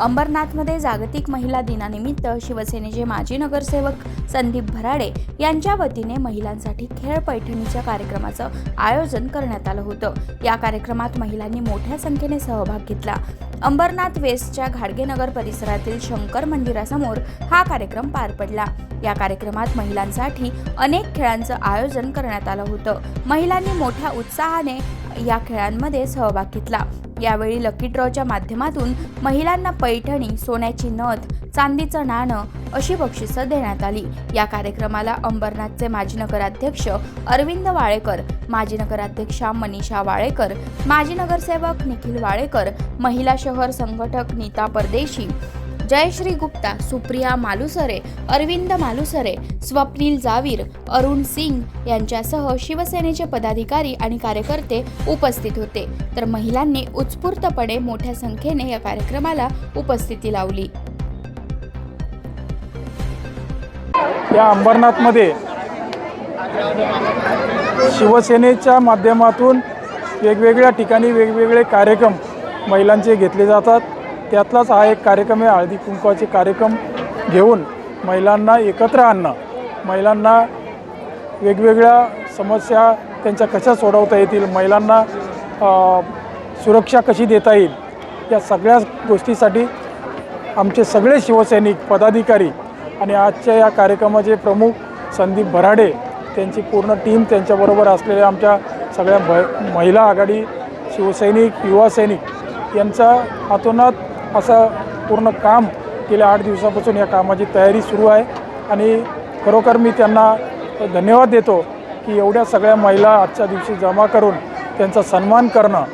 अंबरनाथमध्ये जागतिक महिला दिनानिमित्त शिवसेनेचे माजी नगरसेवक संदीप भराडे यांच्या वतीने महिलांसाठी खेळ पैठणीच्या कार्यक्रमाचं आयोजन करण्यात आलं होतं. या कार्यक्रमात महिलांनी मोठ्या संख्येने सहभाग घेतला. अंबरनाथ वेस्टच्या घाडगेनगर परिसरातील शंकर मंदिरासमोर हा कार्यक्रम पार पडला. या कार्यक्रमात महिलांसाठी अनेक खेळांचं आयोजन करण्यात आलं होतं. महिलांनी मोठ्या उत्साहाने या खेळांमध्ये सहभाग घेतला. यावेळी लकी ड्रॉच्या माध्यमातून महिलांना पैठणी सोन्याची नथ चांदीचं नाणं अशी बक्षिसं देण्यात आली. या कार्यक्रमाला अंबरनाथचे माजी नगराध्यक्ष अरविंद वाळेकर माजी नगराध्यक्षा मनीषा वाळेकर माजी नगरसेवक निखिल वाळेकर महिला शहर संघटक नीता परदेशी जयश्री गुप्ता सुप्रिया मालुसरे अरविंद मालुसरे स्वप्नील जावीर अरुण सिंग यांच्यासह शिवसेनेचे पदाधिकारी आणि कार्यकर्ते उपस्थित होते. तर महिलांनी उत्स्फूर्तपणे मोठ्या संख्येने या कार्यक्रमाला उपस्थिती लावली. या अंबरनाथमध्ये शिवसेनेच्या माध्यमातून वेगवेगळ्या ठिकाणी वेगवेगळे कार्यक्रम महिलांचे घेतले जातात. त्यातलाच हा एक कार्यक्रम आहे हळदी कुंकवाचे कार्यक्रम घेऊन महिलांना एकत्र आणणं. महिलांना वेगवेगळ्या समस्या त्यांच्या कशा सोडवता येतील महिलांना सुरक्षा कशी देता येईल या सगळ्या गोष्टीसाठी आमचे सगळे शिवसैनिक पदाधिकारी आणि आजच्या या कार्यक्रमाचे प्रमुख संदीप भराडे त्यांची पूर्ण टीम त्यांच्याबरोबर असलेल्या आमच्या सगळ्या भ महिला आघाडी शिवसैनिक युवा सैनिक यांचा हातोनात असं पूर्ण काम गेल्या आठ दिवसापासून या कामाची तयारी सुरू आहे. आणि खरोखर मी त्यांना धन्यवाद देतो की एवढ्या सगळ्या महिला आजच्या दिवशी जमा करून त्यांचा सन्मान करणं